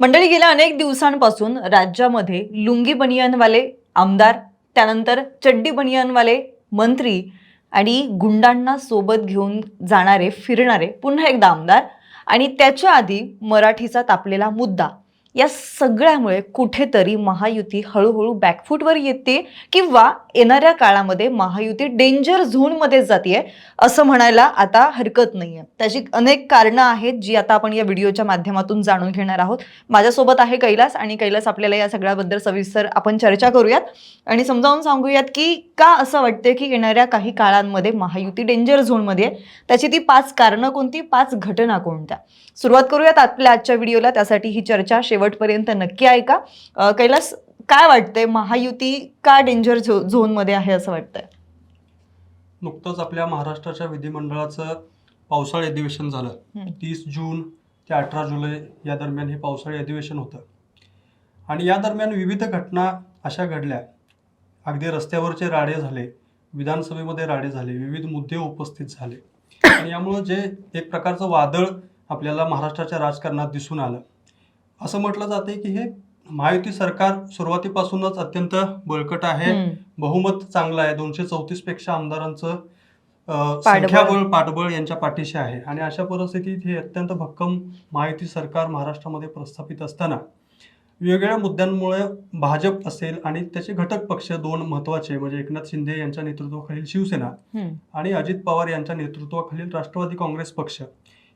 मंडळी गेल्या अनेक दिवसांपासून राज्यामध्ये लुंगी बनियानवाले आमदार त्यानंतर चड्डी बनियानवाले मंत्री आणि गुंडांना सोबत घेऊन जाणारे फिरणारे पुन्हा एकदा आमदार आणि त्याच्या आधी मराठीचा तापलेला मुद्दा. या सगळ्यामुळे कुठेतरी महायुती हळूहळू बॅकफूटवर येते किंवा येणाऱ्या काळामध्ये महायुती डेंजर झोनमध्ये जाते असं म्हणायला आता हरकत नाही आहे त्याची अनेक कारणं आहेत जी आता आपण या व्हिडिओच्या माध्यमातून जाणून घेणार आहोत. माझ्यासोबत आहे कैलास आणि कैलास आपल्याला या सगळ्याबद्दल सविस्तर आपण चर्चा करूयात. आणि समजावून सांगूयात की का असं वाटतं की येणाऱ्या काही काळांमध्ये महायुती डेंजर झोनमध्ये आहे? त्याची ती पाच कारणं कोणती? पाच घटना कोणत्या? सुरुवात करूयात आपल्या आजच्या व्हिडिओला. त्यासाठी ही चर्चा शेवटपर्यंत नक्की ऐका. कैलास काय वाटतंय? महायुती का डेंजर झो झोनमध्ये आहे असं वाटतंय? नुकतंच आपल्या महाराष्ट्राच्या विधिमंडळाचं पावसाळी अधिवेशन झालं. तीस जून ते अठरा जुलै या दरम्यान हे पावसाळी अधिवेशन होतं. आणि या दरम्यान विविध घटना अशा घडल्या. अगदी रस्त्यावरचे राडे झाले विधानसभेमध्ये राडे झाले विविध मुद्दे उपस्थित झाले. आणि यामुळं जे एक प्रकारचं वादळ आपल्याला महाराष्ट्राच्या राजकारणात दिसून आलं असं म्हटलं जाते की हे महायुती सरकार सुरुवातीपासूनच अत्यंत बळकट आहे. बहुमत चांगलं आहे दोनशे चौतीसपेक्षा आमदारांचं. संख्याबळ पाठबळ यांच्या पाठीशी आहे आणि अशा परिस्थितीत हे अत्यंत भक्कम महायुती सरकार महाराष्ट्रामध्ये प्रस्थापित असताना वेगवेगळ्या मुद्द्यांमुळे भाजप असेल आणि त्याचे घटक पक्ष दोन महत्त्वाचे म्हणजे एकनाथ शिंदे यांच्या नेतृत्वाखालील शिवसेना. आणि अजित पवार यांच्या नेतृत्वाखालील राष्ट्रवादी काँग्रेस पक्ष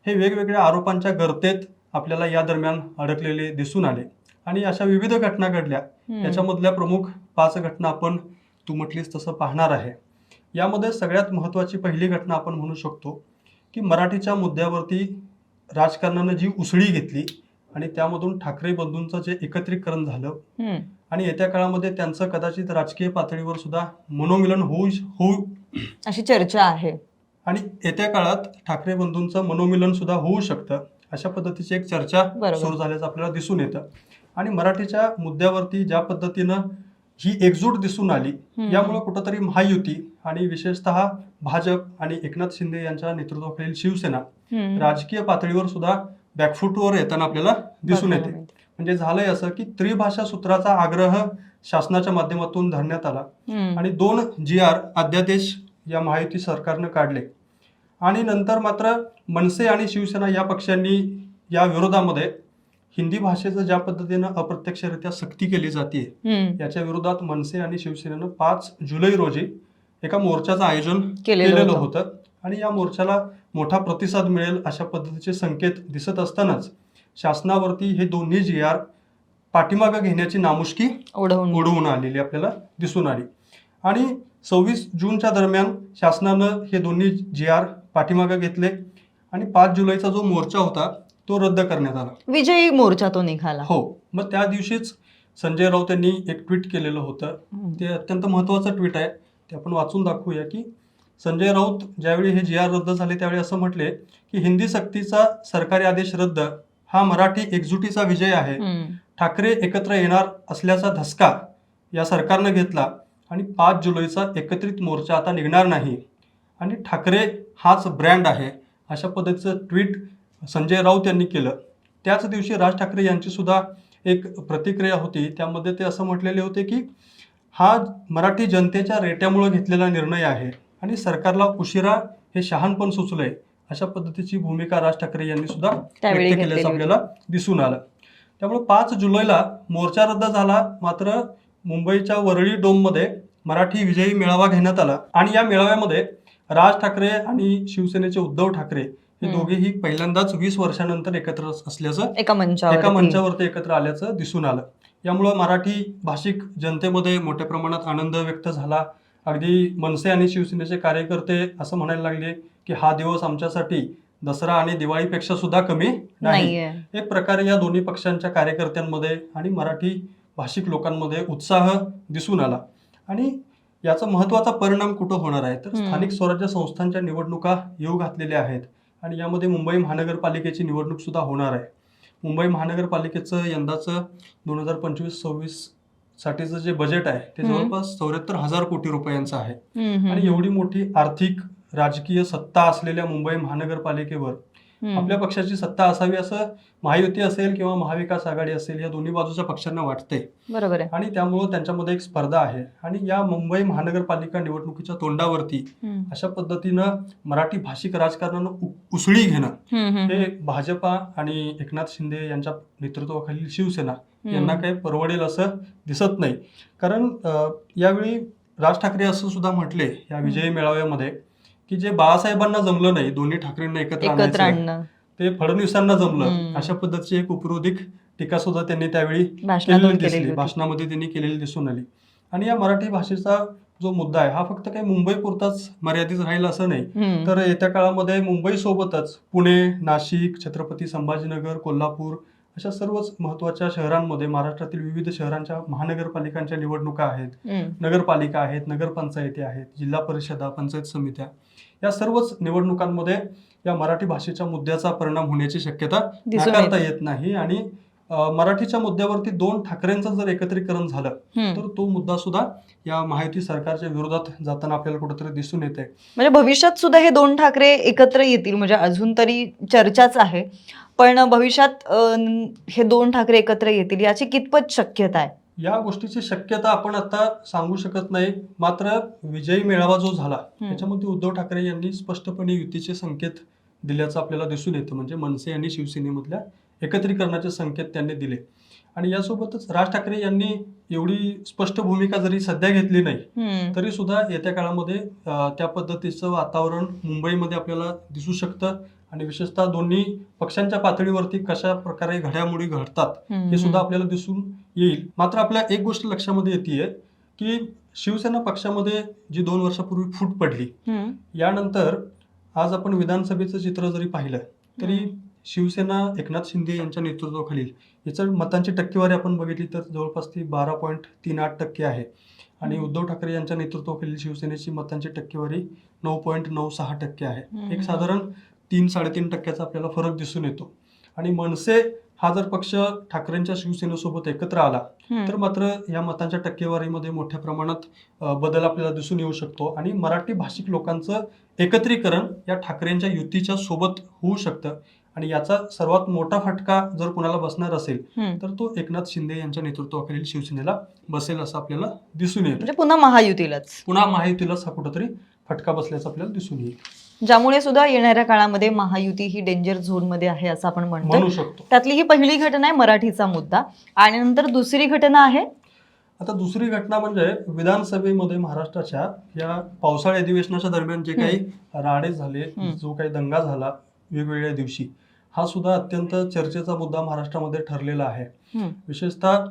हे वेगवेगळ्या आरोपांच्या गर्तेत आपल्याला या दरम्यान अडकलेले दिसून आले आणि अशा विविध घटना घडल्या हम्म. याच्यामधल्या प्रमुख पाच घटना आपण तू म्हटलीस तसं पाहणार आहे यामध्ये सगळ्यात महत्त्वाची पहिली घटना आपण म्हणू शकतो की मराठीच्या मुद्द्यावरती राजकारणानं जी उसळी घेतली आणि त्यामधून ठाकरे बंधूंचं जे एकत्रीकरण झालं. आणि येत्या काळामध्ये त्यांचं कदाचित राजकीय पातळीवर सुद्धा मनोमिलन होऊ होऊ अशी चर्चा आहे आणि येत्या काळात ठाकरे बंधूंचं मनोमिलन सुद्धा होऊ शकतं अशा पद्धतीची एक चर्चा. सुरू झाल्याचं आपल्याला दिसून येतं आणि मराठीच्या मुद्द्यावरती ज्या पद्धतीनं ही एकजूट दिसून आली. यामुळे कुठंतरी महायुती आणि विशेषतः भाजप आणि एकनाथ शिंदे यांच्या नेतृत्वाखालील शिवसेना. राजकीय पातळीवर सुद्धा बॅकफुटवर येताना आपल्याला दिसून येते. म्हणजे झालंय असं की त्रिभाषा सूत्राचा आग्रह शासनाच्या माध्यमातून धरण्यात आला. आणि दोन जी आर अध्यादेश या महायुती सरकारनं काढले आणि नंतर मात्र मनसे आणि शिवसेना या पक्षांनी या विरोधामध्ये हिंदी भाषेचं ज्या पद्धतीनं अप्रत्यक्षरित्या सक्ती केली जाते. याच्या विरोधात मनसे आणि शिवसेनेनं पाच जुलै रोजी एका मोर्चाचं आयोजन केलेलं होतं. आणि या मोर्चाला मोठा प्रतिसाद मिळेल अशा पद्धतीचे संकेत दिसत असतानाच शासनावरती हे दोन्ही जी आर पाठीमागं घेण्याची नामुष्की ओढवून उडवून आलेली आपल्याला दिसून आली आणि सव्वीस जूनच्या दरम्यान शासनानं हे दोन्ही जी आर पाठीमागं घेतले आणि पाच जुलैचा जो मोर्चा होता तो रद्द करण्यात आला. विजयी मोर्चा तो निघाला. हो. मग त्या दिवशीच संजय राऊत यांनी एक ट्विट केलेलं होतं. ते अत्यंत महत्त्वाचं ट्विट आहे. ते आपण वाचून दाखवूया की संजय राऊत ज्यावेळी हे जी आर रद्द झाले त्यावेळी असं म्हटले की हिंदी सक्तीचा सरकारी आदेश रद्द हा मराठी एकजुटीचा विजय आहे. ठाकरे एकत्र येणार असल्याचा धसका या सरकारनं घेतला. आणि पाच जुलैचा एकत्रित मोर्चा आता निघणार नाही. आणि ठाकरे हाच ब्रँड आहे अशा पद्धतीचं ट्विट संजय राऊत यांनी केलं. त्याच दिवशी राज ठाकरे यांची सुद्धा एक प्रतिक्रिया होती. त्यामध्ये ते असं म्हटलेले होते की हा मराठी जनतेच्या रेट्यामुळे घेतलेला निर्णय आहे आणि सरकारला उशिरा हे शहाणपण सुचलंय अशा पद्धतीची भूमिका राज ठाकरे यांनी सुद्धा व्यक्त केल्याचं. आपल्याला दिसून आलं. त्यामुळे पाच जुलैला मोर्चा रद्द झाला. मात्र मुंबईच्या वरळी डोममध्ये मराठी विजयी मेळावा घेण्यात आला. आणि या मेळाव्यामध्ये राज ठाकरे आणि शिवसेनेचे उद्धव ठाकरे हे. दोघेही पहिल्यांदाच वीस वर्षानंतर एकत्र असल्याचं एका मंचावर. एका मंचावरती एकत्र आल्याचं दिसून आलं. यामुळं मराठी भाषिक जनतेमध्ये मोठ्या प्रमाणात आनंद व्यक्त झाला. अगदी मनसे आणि शिवसेनेचे कार्यकर्ते असं म्हणायला लागले की हा दिवस आमच्यासाठी दसरा आणि दिवाळीपेक्षा सुद्धा कमी नाही. एक प्रकारे या दोन्ही पक्षांच्या कार्यकर्त्यांमध्ये आणि मराठी भाषिक लोकांमध्ये उत्साह दिसून आला आणि याचा महत्त्वाचा परिणाम कुठं होणार आहे तर. स्थानिक स्वराज्य संस्थांच्या निवडणुका येऊ घातलेल्या आहेत आणि यामध्ये मुंबई महानगरपालिकेची निवडणूक सुद्धा होणार आहे मुंबई महानगरपालिकेचं यंदाचं दोन हजार पंचवीस सव्वीस साठीचं जे बजेट आहे ते. जवळपास चौऱ्याहत्तर हजार कोटी रुपयांचं आहे. आणि एवढी मोठी आर्थिक राजकीय सत्ता असलेल्या मुंबई महानगरपालिकेवर. आपल्या पक्षाची सत्ता असावी असं महायुती असेल किंवा महाविकास आघाडी असेल या दोन्ही बाजूच्या पक्षांना वाटते. बरोबर आहे. आणि त्यामुळं त्यांच्यामध्ये एक स्पर्धा आहे. आणि या मुंबई महानगरपालिका निवडणुकीच्या तोंडावरती. अशा पद्धतीनं मराठी भाषिक राजकारणानं उसळी घेणं हे भाजपा आणि एकनाथ शिंदे यांच्या नेतृत्वाखालील शिवसेना. यांना काही परवडेल असं दिसत नाही. कारण यावेळी राज ठाकरे असं सुद्धा म्हटले या विजयी मेळाव्यामध्ये. की जे बाळासाहेबांना जमलं नाही दोन्ही ठाकरेंना एकत्र आणणं ते फडणवीसांना जमलं. अशा पद्धतीची एक उपरोधिक टीका सुद्धा त्यांनी त्यावेळी केलेली दिसली. भाषणामध्ये त्यांनी केलेली दिसून आली आणि या मराठी भाषेचा जो मुद्दा आहे हा फक्त काही मुंबई पुरताच मर्यादित राहील असं नाही. तर येत्या काळामध्ये मुंबई सोबतच पुणे नाशिक छत्रपती संभाजीनगर कोल्हापूर अशा सर्वच महत्त्वाच्या शहरांमध्ये महाराष्ट्रातील विविध शहरांच्या महानगरपालिकांच्या निवडणुका आहेत. नगरपालिका आहेत नगरपंचायती आहेत जिल्हा परिषदा पंचायत समित्या या सर्वच निवडणुकांमध्ये या मराठी भाषेच्या मुद्द्याचा परिणाम होण्याची शक्यता नाकारता येते. नाही आणि मराठीच्या मुद्द्यावरती दोन ठाकरेंचं जर एकत्रीकरण झालं. तर तो मुद्दा सुद्धा या महायुती सरकारच्या विरोधात जाताना आपल्याला कुठेतरी दिसून येते म्हणजे भविष्यात सुद्धा हे दोन ठाकरे एकत्र येतील म्हणजे अजून तरी चर्चाच आहे पण भविष्यात हे दोन ठाकरे एकत्र येतील याची कितपत शक्यता आहे या गोष्टीची शक्यता आपण आता सांगू शकत नाही. मात्र विजयी मेळावा जो झाला त्याच्यामध्ये उद्धव ठाकरे यांनी स्पष्टपणे युतीचे संकेत दिल्याचं आपल्याला दिसून येतं. म्हणजे मनसे आणि शिवसेनेमधल्या एकत्रीकरणाचे संकेत त्यांनी दिले. आणि यासोबतच राज ठाकरे यांनी एवढी स्पष्ट भूमिका जरी सध्या घेतली नाही. तरी सुद्धा येत्या काळामध्ये त्या पद्धतीचं वातावरण मुंबईमध्ये आपल्याला दिसू शकतं. आणि विशेषतः दोन्ही पक्षांच्या पातळीवरती कशा प्रकारे घडामोडी घडतात. हे सुद्धा आपल्याला दिसून येईल मात्र आपल्या एक गोष्ट लक्षामध्ये येते की शिवसेना पक्षामध्ये जी दोन वर्षापूर्वी फूट पडली. यानंतर आज आपण विधानसभेचं चित्र जरी पाहिलं तरी शिवसेना एकनाथ शिंदे यांच्या नेतृत्वाखालील याचं मतांची टक्केवारी आपण बघितली तर जवळपास ती बारा पॉईंट तीन आठ टक्के आहे आणि. उद्धव ठाकरे यांच्या नेतृत्वाखालील शिवसेनेची मतांची टक्केवारी नऊ पॉईंट नऊ सहा टक्के आहे. एक साधारण तीन साडेतीन टक्क्याचा आपल्याला फरक दिसून येतो आणि मनसे हा जर पक्ष ठाकरेंच्या शिवसेनेसोबत एकत्र आला. तर मात्र या मतांच्या टक्केवारीमध्ये मोठ्या प्रमाणात बदल आपल्याला दिसून येऊ शकतो आणि मराठी भाषिक लोकांचं एकत्रीकरण या ठाकरेंच्या युतीच्या सोबत होऊ शकतं आणि याचा सर्वात मोठा फटका जर कुणाला बसणार असेल. तर तो एकनाथ शिंदे यांच्या नेतृत्वाखालील शिवसेनेला बसेल असं आपल्याला दिसून येतं म्हणजे पुन्हा महायुतीलाच पुन्हा महायुतीलाच हा कुठंतरी फटका बसल्याचं आपल्याला दिसून येईल ज्यामुळे सुद्धा येणाऱ्या काळामध्ये महायुती ही डेंजर झोनमध्ये आहे असं आपण म्हणतो त्यातली ही पहिली घटना आहे मराठीचा मुद्दा. आणि नंतर दुसरी घटना आहे? आता दुसरी घटना म्हणजे विधानसभेमध्ये महाराष्ट्राच्या या पावसाळी अधिवेशनाच्या दरम्यान जे काही राडे झाले. जो काही दंगा झाला वेगवेगळ्या दिवशी हा सुद्धा अत्यंत चर्चेचा मुद्दा महाराष्ट्रामध्ये ठरलेला आहे. विशेषतः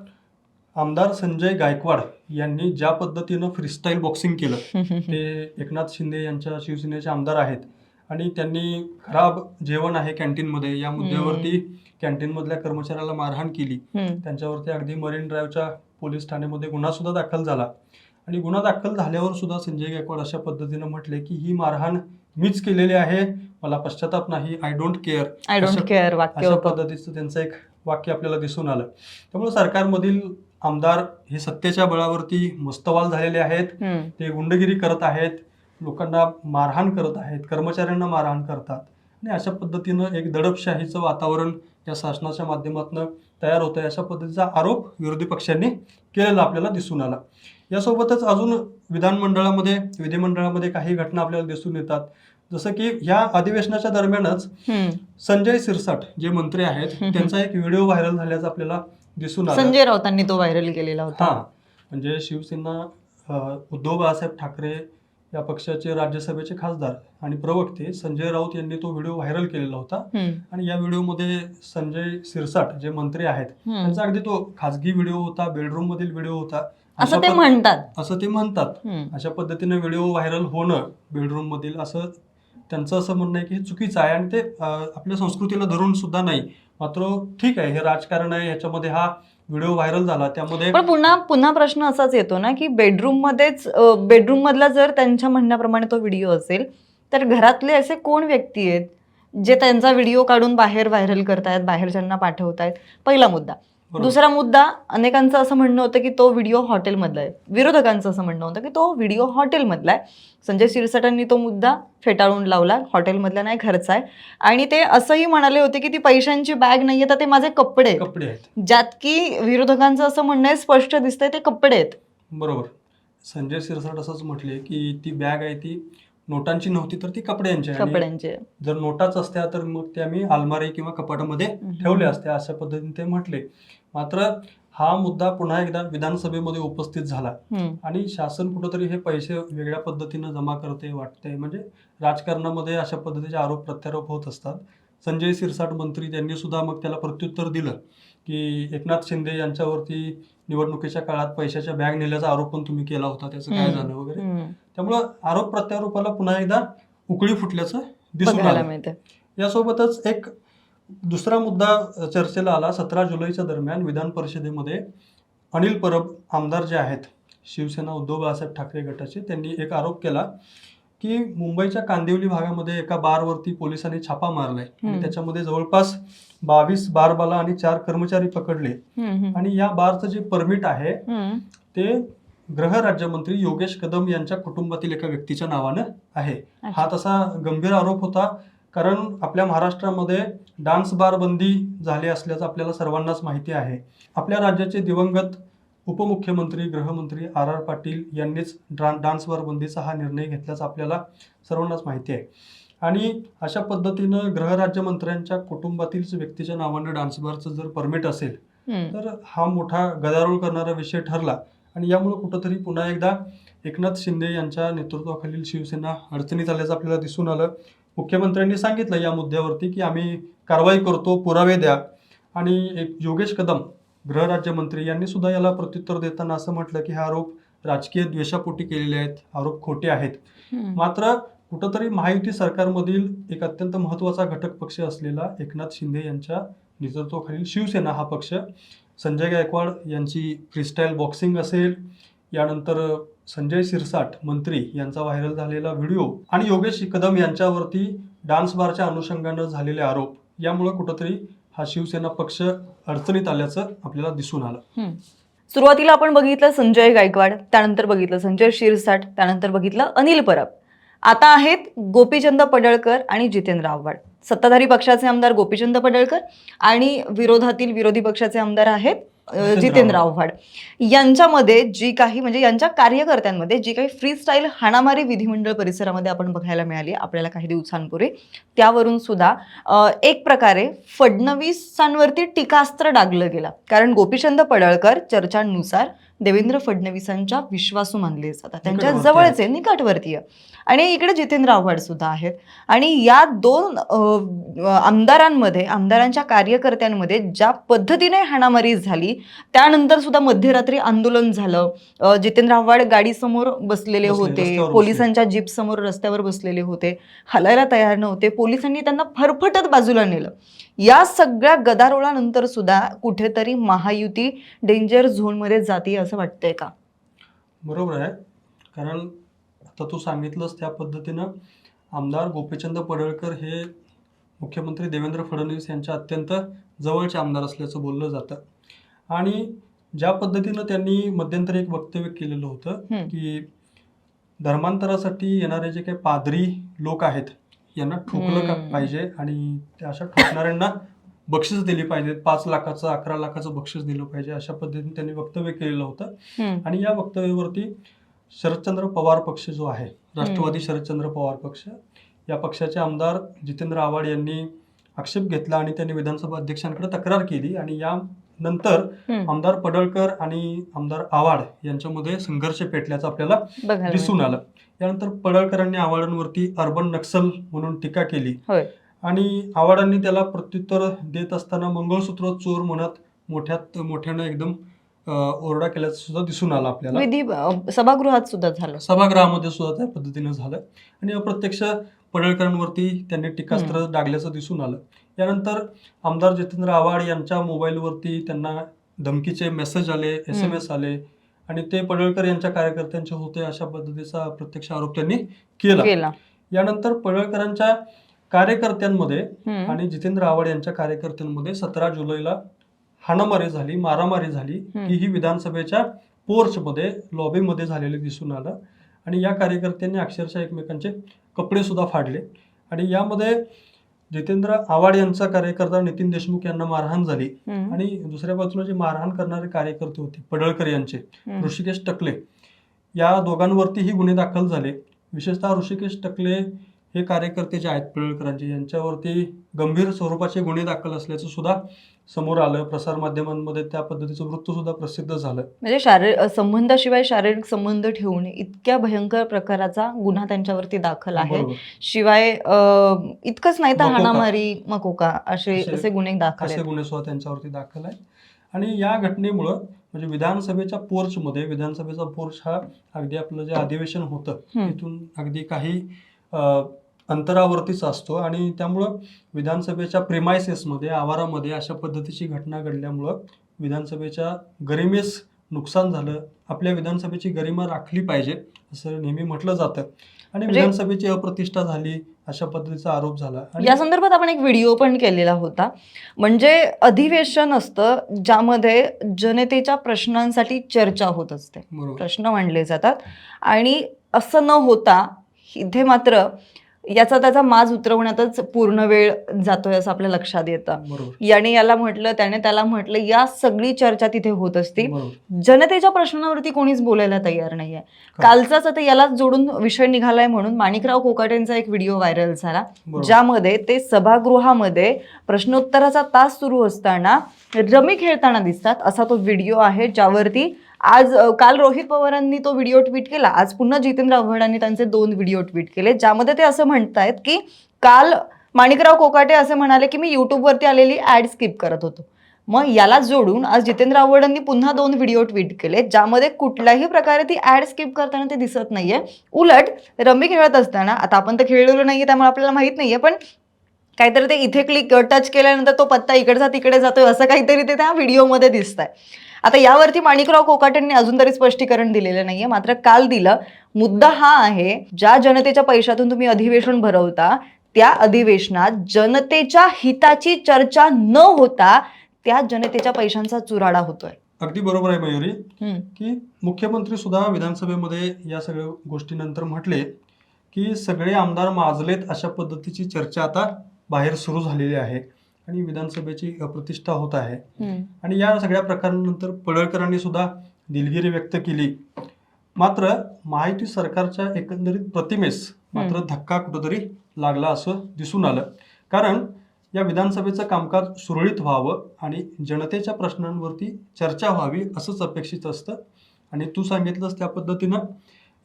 आमदार संजय गायकवाड यांनी ज्या पद्धतीनं फ्रीस्टाईल बॉक्सिंग केलं ते एकनाथ शिंदे यांच्या शिवसेनेचे आमदार आहेत. आणि त्यांनी खराब जेवण आहे कॅन्टीनमध्ये या मुद्द्यावरती कॅन्टीनमधल्या कर्मचाऱ्याला मारहाण केली. त्यांच्यावरती अगदी मरीन ड्राईव्हच्या पोलीस ठाण्यामध्ये गुन्हा सुद्धा दाखल झाला. आणि गुन्हा दाखल झाल्यावर सुद्धा संजय गायकवाड अशा पद्धतीनं म्हटले की ही मारहाण मीच केलेली आहे मला पश्चाताप नाही I don't care I don't care अशा पद्धतीचं त्यांचं एक वाक्य आपल्याला दिसून आलं. त्यामुळे सरकारमधील आमदार हे सत्तेच्या बळावरती मस्तवाल झालेले आहेत. ते गुंडगिरी करत आहेत. लोकांना मारहाण करत आहेत. कर्मचाऱ्यांना मारहाण करतात. आणि अशा पद्धतीनं एक दडपशाहीचं वातावरण या शासनाच्या माध्यमातून तयार होतं अशा पद्धतीचा आरोप विरोधी पक्षांनी केलेला आपल्याला दिसून आला. यासोबतच अजून विधानमंडळामध्ये विधिमंडळामध्ये काही घटना आपल्याला दिसून येतात. जसं की ह्या अधिवेशनाच्या दरम्यानच. संजय सिरसाट जे मंत्री आहेत. त्यांचा एक व्हिडिओ व्हायरल झाल्याचं आपल्याला दिसून आलं. संजय राऊतांनी तो व्हायरल केलेला होता. हा म्हणजे शिवसेना अ, उद्धव बाळासाहेब ठाकरे या पक्षाचे राज्यसभेचे खासदार आणि प्रवक्ते संजय राऊत यांनी तो व्हिडिओ व्हायरल केलेला होता. हम्म. आणि या व्हिडिओमध्ये संजय सिरसाट जे मंत्री आहेत हम्म. त्यांचा अगदी तो खासगी व्हिडिओ होता बेडरूम मधील व्हिडिओ होता. असं ते पद्ध- म्हणतात. असं ते म्हणतात. हम्म. अशा पद्धतीने व्हिडिओ व्हायरल होणं बेडरूम मधील असं त्यांचं असं म्हणणं आहे की हे चुकीचं आहे आणि ते अ, आपल्या संस्कृतीला धरून सुद्धा नाही. मात्र ठीक आहे हे राजकारण आहे याच्यामध्ये हा व्हिडिओ व्हायरल झाला त्यामध्ये पण पुन्हा पुन्हा प्रश्न असाच येतो ना की बेडरूम मध्येच बेडरूम मधला जर त्यांच्या म्हणण्याप्रमाणे तो व्हिडिओ असेल तर घरातले असे कोण व्यक्ती आहेत जे त्यांचा व्हिडिओ काढून बाहेर व्हायरल करतायत बाहेरच्यांना पाठवतायत? पहिला मुद्दा. दुसरा मुद्दा अनेकांचं असं म्हणणं होतं की तो व्हिडिओ हॉटेलमधला आहे. विरोधकांचं असं म्हणणं होतं की तो व्हिडिओ हॉटेलमधला आहे. संजय शिरसाटांनी तो मुद्दा फेटाळून लावला हॉटेलमधला नाही घरचा आहे. आणि ते असंही म्हणाले होते की ती पैशांची बॅग नाहीये तर ते माझे कपडे कपडे आहेत. ज्यात की विरोधकांचं असं म्हणणं आहे स्पष्ट दिसतंय ते कपडे आहेत. बरोबर. संजय सिरसाट असंच म्हटले की ती बॅग आहे ती नोटांची नव्हती तर ती कपड्यांची आहे आणि कपड्यांचे जर नोटाच असत्या तर मग ते आम्ही अलमारी किंवा कपाटामध्ये. ठेवले असते अशा पद्धतीने ते म्हटले मात्र हा मुद्दा पुन्हा एकदा विधानसभेमध्ये उपस्थित झाला. आणि शासन कुठंतरी हे पैसे वेगळ्या पद्धतीनं जमा करते वाटते म्हणजे राजकारणामध्ये अशा पद्धतीचे आरोप प्रत्यारोप होत असतात संजय सिरसाट मंत्री त्यांनी सुद्धा मग त्याला प्रत्युत्तर दिलं की एकनाथ शिंदे यांच्यावरती निवडणुकीच्या काळात पैशाच्या बॅग नेल्याचा आरोप पण तुम्ही केला होता त्याचं काय. झालं वगैरे. त्यामुळं आरोप प्रत्यारोपाला पुन्हा एकदा उकळी फुटल्याचं दिसून बघायला आलं मिळते यासोबतच एक दुसरा मुद्दा चर्चेला आला सतरा जुलैच्या दरम्यान विधान परिषदेमध्ये अनिल परब आमदार जे आहेत शिवसेना उद्धव बाळासाहेब ठाकरे गटाचे त्यांनी एक आरोप केला की मुंबईच्या कांदिवली भागामध्ये एका बारवरती पोलिसांनी छापा मारलाय. आणि त्याच्यामध्ये जवळपास बावीस बारबाला आणि चार कर्मचारी पकडले. आणि या बारचं जे परमिट आहे. ते गृह राज्यमंत्री योगेश कदम यांच्या कुटुंबातील एका व्यक्तीच्या नावानं आहे. हा तसा गंभीर आरोप होता कारण आपल्या महाराष्ट्रामध्ये डान्स बार बंदी झाली असल्याचं आपल्याला सर्वांनाच माहिती आहे. आपल्या राज्याचे दिवंगत उपमुख्यमंत्री गृहमंत्री आर आर पाटील यांनीच डान्स बार बंदीचा हा निर्णय घेतल्याचं आपल्याला सर्वांनाच माहिती आहे. आणि अशा पद्धतीनं गृहराज्यमंत्र्यांच्या कुटुंबातील व्यक्तीच्या नावानं डान्स बारचं जर परमिट असेल. तर हा मोठा गदारोळ करणारा विषय ठरला. आणि यामुळे कुठंतरी पुन्हा एकदा एकनाथ शिंदे यांच्या नेतृत्वाखालील शिवसेना अडचणीत आल्याचं आपल्याला दिसून आलं. मुख्यमंत्र्यांनी सांगितलं या मुद्द्यावरती की आम्ही कारवाई करतो पुरावे द्या. आणि एक योगेश कदम गृहराज्यमंत्री यांनी सुद्धा याला प्रत्युत्तर देताना असं म्हटलं की हे आरोप राजकीय द्वेषापोटी केलेले आहेत. आरोप खोटे आहेत. मात्र कुठंतरी महायुती सरकारमधील एक अत्यंत महत्त्वाचा घटक पक्ष असलेला एकनाथ शिंदे यांच्या नेतृत्वाखालील शिवसेना हा पक्ष संजय गायकवाड यांची फ्रीस्टाईल बॉक्सिंग असेल यानंतर संजय सिरसाट मंत्री यांचा व्हायरल झालेला व्हिडिओ आणि योगेश कदम यांच्यावरती डान्स बारच्या अनुषंगानं झालेले आरोप यामुळे कुठंतरी हा शिवसेना पक्ष अडचणीत आल्याचं आपल्याला दिसून आलं. सुरुवातीला आपण बघितलं संजय गायकवाड त्यानंतर बघितलं संजय शिरसाट त्यानंतर बघितलं अनिल परब. आता आहेत गोपीचंद पडळकर आणि जितेंद्र आव्हाड. सत्ताधारी पक्षाचे आमदार गोपीचंद पडळकर आणि विरोधातील विरोधी पक्षाचे आमदार आहेत जितेंद्र आव्हाड. यांच्यामध्ये जी काही म्हणजे यांच्या कार्यकर्त्यांमध्ये जी काही फ्री स्टाईल हाणामारी विधिमंडळ परिसरामध्ये आपण बघायला मिळाली आपल्याला काही दिवसांपूर्वी त्यावरून सुद्धा एक प्रकारे फडणवीसांवरती टीकास्त्र डागलं गेलं. कारण गोपीचंद पडळकर चर्चांनुसार देवेंद्र फडणवीसांच्या विश्वासू मानले जातात. त्यांच्या जवळचे निकटवर्तीय. आणि इकडे जितेंद्र आव्हाड सुद्धा आहेत. आणि या दोन आमदारांमध्ये आमदारांच्या कार्यकर्त्यांमध्ये ज्या पद्धतीने हाणामारी झाली त्यानंतर सुद्धा मध्यरात्री आंदोलन झालं. जितेंद्र आव्हाड गाडीसमोर बसलेले बसले, होते. पोलिसांच्या जीप समोर रस्त्यावर बसलेले होते. हलायला तयार नव्हते. पोलिसांनी त्यांना फरफटत बाजूला नेलं. या सगळ्या गदारोळानंतर सुद्धा कुठेतरी महायुती डेंजर झोनमध्ये जाते असं वाटतंय का? बरोबर आहे. कारण आता तू सांगितलंस त्या पद्धतीनं आमदार गोपीचंद पडळकर हे मुख्यमंत्री देवेंद्र फडणवीस यांच्या अत्यंत जवळचे आमदार असल्याचं बोललं जातं. आणि ज्या पद्धतीनं त्यांनी मध्यंतरी एक वक्तव्य केलेलं होतं. की धर्मांतरासाठी येणारे जे काही पादरी लोक आहेत यांना ठोकलं. पाहिजे आणि त्या अशा ठोकणाऱ्यांना बक्षीस दिली पाहिजे पाच लाखाचं अकरा लाखाचं बक्षीस दिलं पाहिजे अशा पद्धतीने त्यांनी वक्तव्य केलेलं होतं. आणि या वक्तव्यावरती शरदचंद्र पवार पक्ष जो आहे राष्ट्रवादी शरदचंद्र पवार पक्ष या पक्षाचे आमदार जितेंद्र आव्हाड यांनी आक्षेप घेतला आणि त्यांनी विधानसभा अध्यक्षांकडे तक्रार केली आणि या नंतर. आमदार पडळकर आणि आमदार आव्हाड यांच्यामध्ये संघर्ष पेटल्याचं आपल्याला दिसून. आलं. यानंतर पडळकरांनी आव्हाडांवरती अर्बन नक्सल म्हणून टीका केली. आणि आव्हाडांनी त्याला प्रत्युत्तर देत असताना मंगळसूत्र चोर म्हणत मोठ्यात मोठ्यानं एकदम ओरडा केल्याचं सुद्धा दिसून आलं आपल्याला. विधी सभागृहात सुद्धा झालं. सभागृहामध्ये सुद्धा त्या पद्धतीनं झालं. आणि अप्रत्यक्ष पडळकरांवरती त्यांनी टीकास्त्र डागल्याचं दिसून आलं. यानंतर आमदार जितेंद्र आव्हाड यांच्या मोबाईलवरती त्यांना धमकीचे मेसेज आले एस एम एस आले आणि ते पडळकर यांच्या कार्यकर्त्यांचे होते अशा पद्धतीचा प्रत्यक्ष आरोप त्यांनी केला. यानंतर पडळकरांच्या कार्यकर्त्यांमध्ये. आणि जितेंद्र आव्हाड यांच्या कार्यकर्त्यांमध्ये सतरा जुलैला हाणामारी झाली मारामारी झाली. की ही विधानसभेच्या पोर्चमध्ये लॉबीमध्ये झालेले दिसून आलं आणि या कार्यकर्त्यांनी अक्षरशः एकमेकांचे कपडे सुद्धा फाडले. आणि यामध्ये जितेंद्र आव्हाड यांचा कार्यकर्ता नितीन देशमुख यांना मारहाण झाली. आणि दुसऱ्या बाजूला जे मारहाण करणारे कार्यकर्ते होते पडळकर यांचे. ऋषिकेश टकले या दोघांवरतीही गुन्हे दाखल झाले विशेषतः ऋषिकेश टकले हे कार्यकर्ते जे आहेत पडळकरांचे यांच्यावरती गंभीर स्वरूपाचे गुन्हे दाखल असल्याचं सुद्धा समोर आलं प्रसारमाध्यमांमध्ये त्या पद्धतीचं वृत्त सुद्धा प्रसिद्ध झालं. म्हणजे शारीर संबंधाशिवाय शारीरिक संबंध ठेवून इतक्या भयंकर प्रकाराचा गुन्हा त्यांच्यावरती दाखल आहे. शिवाय इतकंच नाही तर. हाणामारी मकोका असे असे- असे गुन्हे दाखल असे गुन्हे सुद्धा त्यांच्यावरती दाखल आहेत. आणि या घटनेमुळं म्हणजे विधानसभेच्या पोर्चमध्ये विधानसभेचा पोर्च हा अगदी आपलं जे अधिवेशन होतं. तिथून अगदी काही अंतरावरतीच असतो आणि त्यामुळं विधानसभेच्या प्रिमायसेसमध्ये आवारामध्ये अशा पद्धतीची घटना घडल्यामुळं विधानसभेच्या गरिमेस नुकसान झालं. आपल्या विधानसभेची गरिमा राखली पाहिजे असं नेहमी म्हटलं जातं. आणि म्हणजे- विधानसभेची अप्रतिष्ठा झाली अशा पद्धतीचा आरोप झाला. या संदर्भात आपण एक व्हिडिओ पण केलेला होता. म्हणजे अधिवेशन असतं ज्यामध्ये जनतेच्या प्रश्नांसाठी चर्चा होत असते. प्रश्न मांडले जातात. आणि असं न होता इथे मात्र याचा त्याचा माज उतरवण्यातच पूर्ण वेळ जातोय असं आपल्या लक्षात येतं. याने याला म्हटलं त्याने त्याला म्हटलं या सगळी चर्चा तिथे होत असते. जनतेच्या प्रश्नावरती कोणीच बोलायला तयार नाहीये. कालचाच आता यालाच जोडून विषय निघालाय म्हणून माणिकराव कोकाटेंचा एक व्हिडिओ व्हायरल झाला ज्यामध्ये ते सभागृहामध्ये प्रश्नोत्तराचा तास सुरू असताना रमी खेळताना दिसतात. असा तो व्हिडिओ आहे ज्यावरती आज काल रोहित पवारांनी तो व्हिडिओ ट्विट केला. आज पुन्हा जितेंद्र आव्हाडांनी त्यांचे दोन व्हिडिओ ट्विट केले. ज्यामध्ये ते असं म्हणतायत की काल माणिकराव कोकाटे असे म्हणाले की मी युट्यूबवरती आलेली ऍड स्किप करत होतो. मग याला जोडून आज जितेंद्र आव्हाडांनी पुन्हा दोन व्हिडिओ ट्विट केले ज्यामध्ये कुठल्याही प्रकारे ती ऍड स्किप करताना ते दिसत नाहीये. उलट रमी खेळत असताना आता आपण तर खेळलेलो नाहीये त्यामुळे आपल्याला माहीत नाहीये पण काहीतरी ते इथे क्लिक टच केल्यानंतर तो पत्ता इकडचा तिकडे जातोय असं काहीतरी ते त्या व्हिडिओमध्ये दिसत आहे आता यावरती माणिकराव कोकाटेंनी अजून तरी स्पष्टीकरण दिलेलं नाहीये मात्र काल दिलं मुद्दा हा आहे ज्या जनतेच्या पैशातून तुम्ही अधिवेशन भरवता त्या अधिवेशनात जनतेच्या हिताची चर्चा न होता त्या जनतेच्या पैशांचा चुराडा होतोय. अगदी बरोबर आहे मयुरी. की मुख्यमंत्री सुद्धा विधानसभेमध्ये या सगळ्या गोष्टीनंतर म्हटले की सगळे आमदार माजलेत अशा पद्धतीची चर्चा आता बाहेर सुरू झालेली आहे आणि विधानसभेची अप्रतिष्ठा होत आहे. आणि या सगळ्या प्रकारानंतर पडळकरांनी सुद्धा दिलगिरी व्यक्त केली. मात्र महायुती सरकारच्या एकंदरीत प्रतिमेस मात्र धक्का कुठंतरी लागला असं दिसून आलं. कारण या विधानसभेचं कामकाज सुरळीत व्हावं आणि जनतेच्या प्रश्नांवरती चर्चा व्हावी असंच अपेक्षित असतं. आणि तू सांगितलंस त्या पद्धतीनं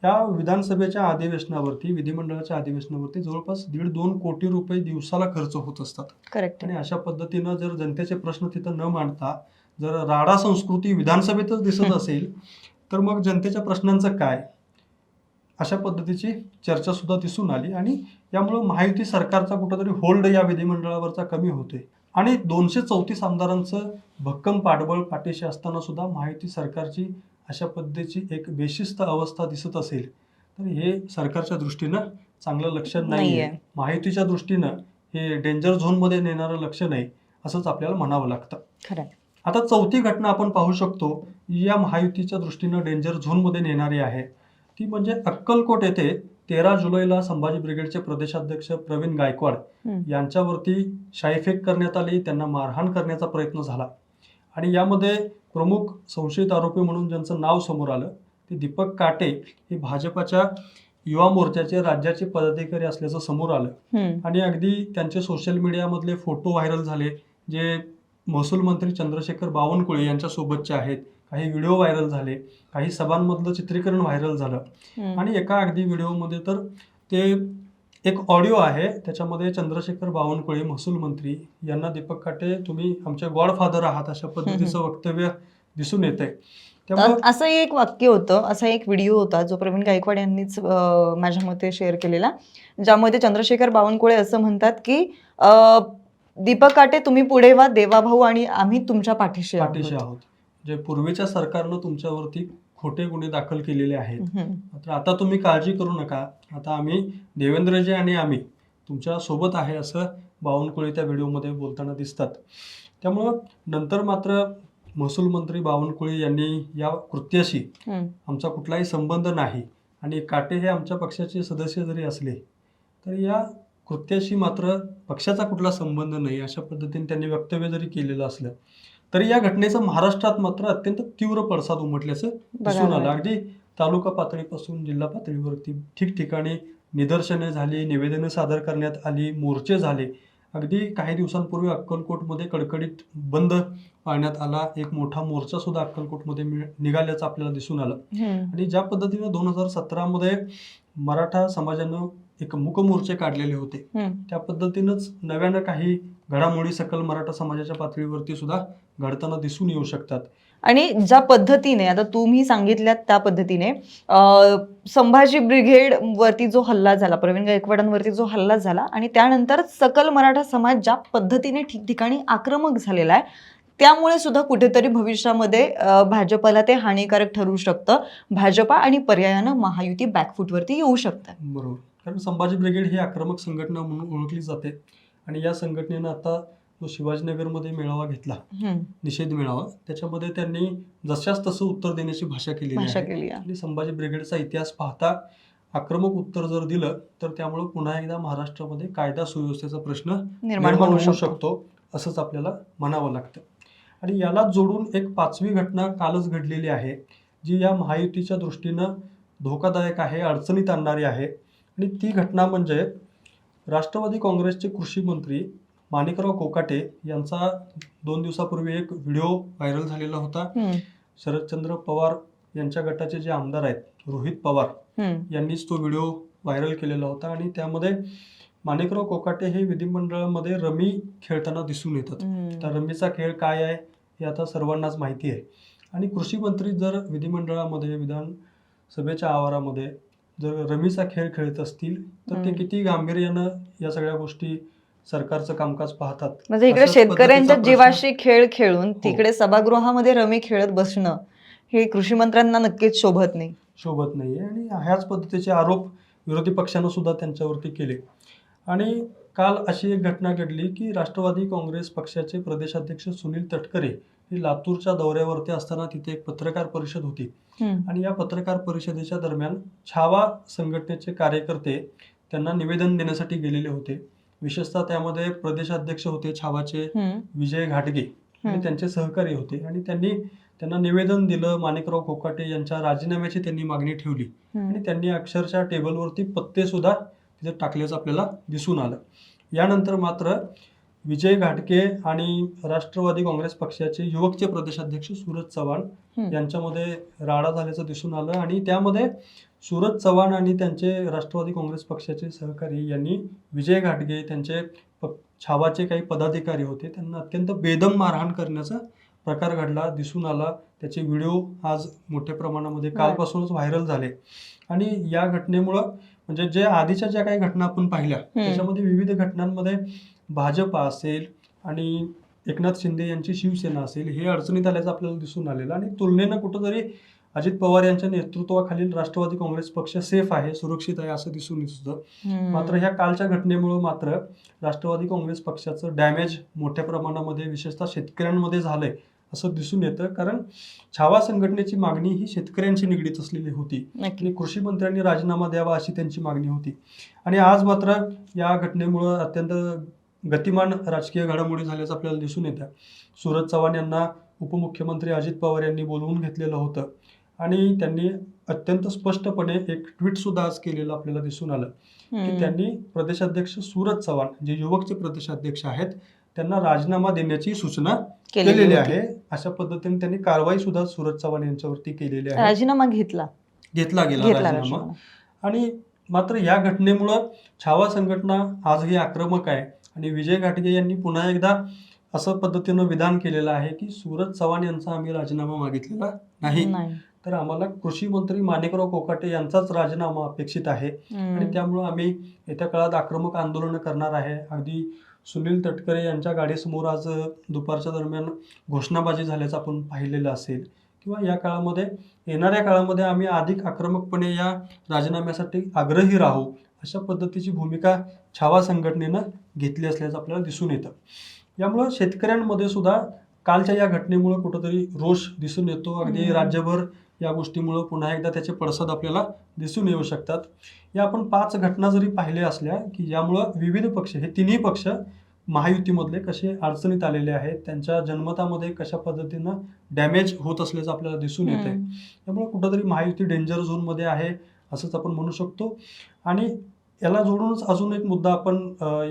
या विधानसभेच्या अधिवेशनावरती विधिमंडळाच्या अधिवेशनावरती जवळपास दीड दोन कोटी रुपये दिवसाला खर्च होत असतात. करेक्ट आणि अशा पद्धतीनं जर जनतेचे प्रश्न तिथं न मांडता जर राडा संस्कृती विधानसभेतच दिसत. असेल तर मग जनतेच्या प्रश्नांचं काय? अशा पद्धतीची चर्चा सुद्धा दिसून आली आणि यामुळं महायुती सरकारचा कुठंतरी होल्ड या विधिमंडळावरचा कमी होतोय. आणि दोनशे चौतीस आमदारांचं भक्कम पाठबळ पाठीशी असताना सुद्धा महायुती सरकारची अशा पद्धतीची एक बेशिस्त अवस्था दिसत असेल तर हे सरकारच्या दृष्टीनं चांगलं लक्षण नाही नाहीये. महायुतीच्या दृष्टीनं हे डेंजर झोनमध्ये नेणारं लक्ष नाही असंच आपल्याला म्हणावं लागतं. आता चौथी घटना आपण पाहू शकतो या महायुतीच्या दृष्टीनं डेंजर झोनमध्ये नेणारी आहे. ती म्हणजे अक्कलकोट येथे तेरा जुलैला संभाजी ब्रिगेडचे प्रदेशाध्यक्ष प्रवीण गायकवाड हम्म. यांच्यावरती शाईफेक करण्यात आली त्यांना मारहाण करण्याचा प्रयत्न झाला. आणि यामध्ये प्रमुख संशयित आरोपी म्हणून ज्यांचं नाव समोर आलं ते दीपक काटे हे भाजपाच्या युवा मोर्चाचे राज्याचे पदाधिकारी असल्याचं समोर आलं. आणि अगदी त्यांचे सोशल मीडियामधले फोटो व्हायरल झाले जे महसूल मंत्री चंद्रशेखर बावनकुळे यांच्या सोबतचे आहेत. काही व्हिडिओ व्हायरल झाले काही सभांमधलं चित्रीकरण व्हायरल झालं. आणि एका अगदी व्हिडिओमध्ये तर ते एक ऑडिओ आहे त्याच्यामध्ये चंद्रशेखर बावनकुळे महसूल मंत्री यांना दीपक काटे तुम्ही आमचे गॉडफादर आहात अशा पद्धतीचं वक्तव्य दिसून येत आहे असं एक वाक्य होतं असा एक व्हिडिओ होता जो प्रवीण गायकवाड यांनीच माझ्या मते शेअर केलेला ज्यामध्ये चंद्रशेखर बावनकुळे असं म्हणतात की दीपक काटे तुम्ही पुढे व्हा देवाभाऊ आणि आम्ही तुमच्या पाठीशी आहोत. पाठीशी आहोत. जे पूर्वीच्या सरकारनं तुमच्यावरती खोटे गुन्हे दाखल केलेले आहेत. मात्र आता तुम्ही काळजी करू नका. आता आम्ही देवेंद्रजी आणि आम्ही तुमच्यासोबत आहे असं बावनकुळे त्या व्हिडिओमध्ये बोलताना दिसतात. त्यामुळं नंतर मात्र महसूल मंत्री बावनकुळे यांनी या कृत्याशी. आमचा कुठलाही संबंध नाही आणि काटे हे आमच्या पक्षाचे सदस्य जरी असले तर या कृत्याशी मात्र पक्षाचा कुठला संबंध नाही अशा पद्धतीने त्यांनी वक्तव्य जरी केलेलं असलं तरी या घटनेचा महाराष्ट्रात मात्र अत्यंत तीव्र पडसाद उमटल्याचं दिसून आलं. अगदी तालुका पातळीपासून जिल्हा पातळीवरती ठिकठिकाणी निदर्शने झाली निवेदनं सादर करण्यात आली मोर्चे झाले. अगदी काही दिवसांपूर्वी अक्कलकोटमध्ये कडकडीत बंद पाळण्यात आला. एक मोठा मोर्चा सुद्धा अक्कलकोटमध्ये निघाल्याचं आपल्याला दिसून आलं. आणि ज्या पद्धतीनं दोन हजार सतरामध्ये मराठा समाजानं एक मूकमोर्चे काढलेले होते. त्या पद्धतीनंच नव्यानं काही घडामोडी सकल मराठा समाजाच्या पातळीवरती सुद्धा घडताना दिसून येऊ शकतात. आणि ज्या पद्धतीने आता तुम्ही सांगितल्यात त्या पद्धतीने संभाजी ब्रिगेड वरती जो हल्ला झाला प्रवीण गायकवाडांवरती जो हल्ला झाला आणि त्यानंतर सकल मराठा समाज ज्या पद्धतीने ठिकठिकाणी आक्रमक झालेला आहे त्यामुळे सुद्धा कुठेतरी भविष्यामध्ये भाजपला ते हानिकारक ठरू शकतं. भाजपा आणि पर्यायानं महायुती बॅकफूटवरती येऊ शकतात. बरोबर. कारण संभाजी ब्रिगेड ही आक्रमक संघटना म्हणून ओळखली जाते. आणि या संघटनेनं आता जो शिवाजीनगरमध्ये मेळावा घेतला. निषेध मेळावा. त्याच्यामध्ये त्यांनी जशाच तसं उत्तर देण्याची भाषा केलेली भाषा आहे. केली आणि संभाजी ब्रिगेडचा इतिहास पाहता आक्रमक उत्तर जर दिलं तर त्यामुळे पुन्हा एकदा महाराष्ट्रामध्ये कायदा सुव्यवस्थेचा प्रश्न निर्माण होऊ शकतो असंच आपल्याला म्हणावं लागतं. आणि याला जोडून एक पाचवी घटना कालच घडलेली आहे जी या महायुतीच्या दृष्टीनं धोकादायक आहे अडचणीत आणणारी आहे. आणि ती घटना म्हणजे राष्ट्रवादी काँग्रेसचे कृषी मंत्री माणिकराव कोकाटे यांचा दोन दिवसापूर्वी एक व्हिडिओ व्हायरल झालेला होता. शरदचंद्र पवार यांच्या गटाचे जे आमदार आहेत रोहित पवार. यांनीच तो व्हिडिओ व्हायरल केलेला होता आणि त्यामध्ये माणिकराव कोकाटे हे विधिमंडळामध्ये रमी खेळताना दिसून येतात. तर रमीचा खेळ काय आहे हे आता सर्वांनाच माहिती आहे आणि कृषी मंत्री जर विधिमंडळामध्ये विधानसभेच्या आवारामध्ये जर रमीचा खेळ खेळत असतील तर ते. किती गांभीर्यानं या सगळ्या गोष्टी सरकारचं कामकाज पाहतात. म्हणजे इकडे शेतकऱ्यांच्या जीवाशी खेळ खेळून हो. तिकडे सभागृहामध्ये रमी खेळत बसणं हे कृषी मंत्र्यांना नक्कीच शोभत नाही. शोभत नाही आणि ह्याच पद्धतीचे आरोप विरोधी पक्षानं सुद्धा त्यांच्यावरती केले. आणि काल अशी एक घटना घडली की राष्ट्रवादी काँग्रेस पक्षाचे प्रदेशाध्यक्ष सुनील तटकरे हे लातूरच्या दौऱ्यावरती असताना तिथे एक पत्रकार परिषद होती. आणि या पत्रकार परिषदेच्या दरम्यान छावा संघटनेचे कार्यकर्ते त्यांना निवेदन देण्यासाठी गेलेले होते. विशेषतः त्यामध्ये प्रदेशाध्यक्ष होते छावाचे. विजय घाटगे आणि. त्यांचे सहकारी होते आणि त्यांनी त्यांना निवेदन दिलं माणिकराव कोकाटे यांच्या राजीनाम्याची त्यांनी मागणी ठेवली. आणि त्यांनी अक्षरशः टेबलवरती पत्ते सुद्धा तिथे टाकल्याचं आपल्याला दिसून आलं यानंतर मात्र विजय घाटके आणि राष्ट्रवादी काँग्रेस पक्षाचे युवकचे प्रदेशाध्यक्ष सूरज चव्हाण. यांच्यामध्ये राडा झाल्याचं दिसून आलं आणि त्यामध्ये सूरज चव्हाण आणि त्यांचे राष्ट्रवादी काँग्रेस पक्षाचे सहकारी यांनी विजय घाटगे त्यांचे छावाचे काही पदाधिकारी होते त्यांना अत्यंत बेदम मारहाण करण्याचा प्रकार घडला दिसून आला. त्याचे व्हिडिओ आज मोठ्या प्रमाणामध्ये कालपासूनच व्हायरल झाले. आणि या घटनेमुळं म्हणजे जे आधीच्या ज्या काही घटना आपण पाहिल्या त्याच्यामध्ये विविध घटनांमध्ये भाजपा असेल आणि एकनाथ शिंदे यांची शिवसेना असेल हे अडचणीत आल्याचं आपल्याला दिसून आलेलं. आणि तुलनेनं कुठंतरी अजित पवार यांच्या नेतृत्वाखालील राष्ट्रवादी काँग्रेस पक्ष सेफ आहे सुरक्षित आहे असं दिसून येत हम्म. मात्र ह्या कालच्या घटनेमुळं मात्र राष्ट्रवादी काँग्रेस पक्षाचं डॅमेज मोठ्या प्रमाणामध्ये विशेषतः शेतकऱ्यांमध्ये झालंय असं दिसून येतं. कारण छावा संघटनेची मागणी ही शेतकऱ्यांशी निगडीत असलेली होती. आणि कृषी मंत्र्यांनी राजीनामा द्यावा अशी त्यांची मागणी होती. आणि आज मात्र या घटनेमुळं अत्यंत गतिमान राजकीय घडामोडी झाल्याचं आपल्याला दिसून येतं. सूरज चव्हाण यांना उपमुख्यमंत्री अजित पवार यांनी बोलवून घेतलेलं होतं. आणि त्यांनी अत्यंत स्पष्टपणे एक ट्विट सुद्धा आज केलेलं आपल्याला दिसून आलं की. त्यांनी प्रदेशाध्यक्ष सूरज चव्हाण जे युवकचे प्रदेशाध्यक्ष आहेत त्यांना राजीनामा देण्याची सूचना केलेली. आहे. अशा पद्धतीने त्यांनी कारवाई सुद्धा सूरज चव्हाण यांच्यावरती केलेली आहे. राजीनामा घेतला. घेतला गेला राजीनामा. आणि मात्र या घटनेमुळं छावा संघटना आजही आक्रमक आहे. आणि विजय घाटगे यांनी पुन्हा एकदा असं पद्धतीनं विधान केलेलं आहे की सूरज चव्हाण यांचा आम्ही राजीनामा मागितलेला नाही. तर आम्हाला कृषी मंत्री माणिकराव कोकाटे यांचाच राजीनामा अपेक्षित आहे. आणि. त्यामुळं आम्ही येत्या काळात आक्रमक आंदोलनं करणार आहे. अगदी सुनील तटकरे यांच्या गाडीसमोर आज दुपारच्या दरम्यान घोषणाबाजी झाल्याचं आपण पाहिलेलं असेल. किंवा या काळामध्ये येणाऱ्या काळामध्ये आम्ही अधिक आक्रमकपणे या राजीनाम्यासाठी आग्रही राहू अशा पद्धतीची भूमिका छावा संघटनेनं घेतली असल्याचं आपल्याला दिसून येतं. यामुळं शेतकऱ्यांमध्ये सुद्धा कालच्या या घटनेमुळे कुठंतरी रोष दिसून येतो. अगदी. राज्यभर या गोष्टीमुळं पुन्हा एकदा त्याचे पडसाद आपल्याला दिसून येऊ शकतात या आपण पाच घटना जरी पाहिल्या असल्या की यामुळं विविध पक्ष हे तिन्ही पक्ष महायुतीमधले कसे अडचणीत आलेले आहेत त्यांच्या जन्मतामध्ये कशा पद्धतीनं डॅमेज होत असल्याचं आपल्याला दिसून येत आहे. त्यामुळे कुठंतरी महायुती डेंजर झोनमध्ये आहे असंच आपण म्हणू शकतो आणि याला जोडूनच अजून एक मुद्दा आपण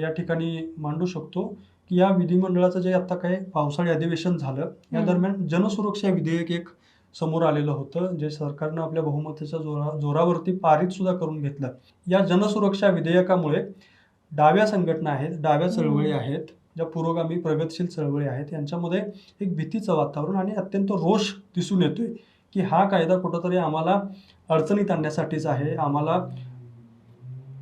या ठिकाणी मांडू शकतो की या विधिमंडळाचं जे आता काही पावसाळी अधिवेशन झालं या. दरम्यान जनसुरक्षा विधेयक एक समोर आलेलं होतं. जे सरकारनं आपल्या बहुमताच्या जोरा जोरावरती पारित सुद्धा करून घेतलं. या जनसुरक्षा विधेयकामुळे डाव्या संघटना आहेत डाव्या चळवळी. आहेत ज्या पुरोगामी प्रगतशील चळवळी आहेत यांच्यामध्ये एक भीतीचं वातावरण आणि अत्यंत रोष दिसून येतोय की हा कायदा कुठंतरी आम्हाला अडचणीत आणण्यासाठीच आहे आम्हाला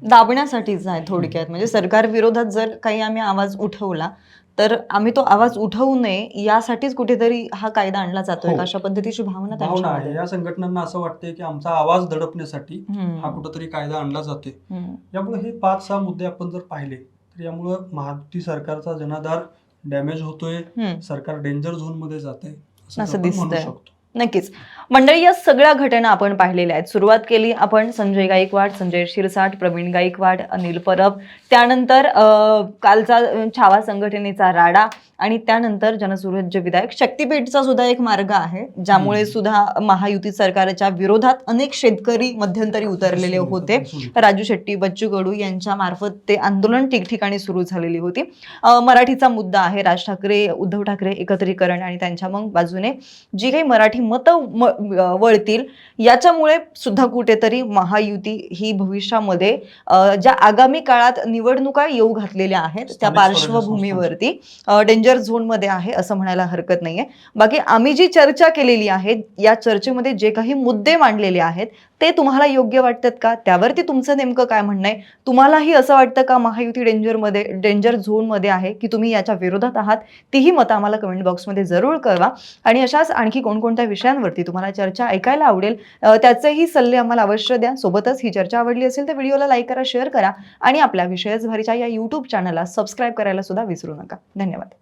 दाबण्यासाठीच आहे थोडक्यात. म्हणजे सरकार विरोधात जर काही आम्ही आवाज उठवला तर आम्ही तो आवाज उठवू नये यासाठीच कुठेतरी हा कायदा आणला जातोय हो. का? अशा पद्धतीची भावना भावना आहे या संघटनांना असं वाटतंय की आमचा आवाज दडपण्यासाठी हम्म. हा कुठंतरी कायदा आणला जाते हम्म. यामुळे हे पाच सहा मुद्दे आपण जर पाहिले तर यामुळं महायुती सरकारचा जनाधार डॅमेज होतोय हम्म. सरकार डेंजर झोनमध्ये जात आहे असं आपण म्हणू दिसतंय. शकतो नक्कीच मंडळी या सगळ्या घटना आपण पाहिलेल्या आहेत. सुरुवात केली आपण संजय गायकवाड संजय शिरसाट प्रवीण गायकवाड अनिल परब. त्यानंतर कालचा छावा संघटनेचा राडा आणि त्यानंतर जनसुराज्य विधायक शक्तीपीठचा सुद्धा एक मार्ग आहे ज्यामुळे. सुद्धा महायुती सरकारच्या विरोधात अनेक शेतकरी मध्यंतरी उतरलेले होते. राजू शेट्टी बच्चू कडू यांच्या मार्फत ते आंदोलन ठिकठिकाणी सुरू झालेली होती मराठीचा मुद्दा आहे राज ठाकरे उद्धव ठाकरे एकत्रीकरण आणि त्यांच्या मग बाजूने जी काही मराठी मतं वळतील याच्यामुळे सुद्धा कुठेतरी महायुती ही भविष्यामध्ये ज्या आगामी काळात निवडणुका येऊ घातलेल्या आहेत त्या पार्श्वभूमीवरती डेंजर झोनमध्ये आहे असं म्हणायला हरकत नाहीये. बाकी आम्ही जी चर्चा केलेली आहे या चर्चेमध्ये जे काही मुद्दे मांडलेले आहेत ते तुम्हाला योग्य वाटतात का? त्यावरती तुमचं नेमकं काय म्हणणं आहे? तुम्हालाही असं वाटतं का महायुती डेंजरमध्ये डेंजर झोनमध्ये आहे की तुम्ही याच्या विरोधात आहात? तीही मतं आम्हाला कमेंट बॉक्समध्ये जरूर कळवा. आणि अशाच आणखी कोणकोणत्या विषयांवरती तुम्हाला चर्चा ऐकायला आवडेल त्याचेही सल्ले आम्हाला अवश्य द्या. सोबतच ही चर्चा आवडली असेल तर व्हिडिओला लाईक करा शेअर करा आणि आपल्या विषयच भारीच्या या यूट्यूब चॅनलला सबस्क्राईब करायला सुद्धा विसरू नका. धन्यवाद.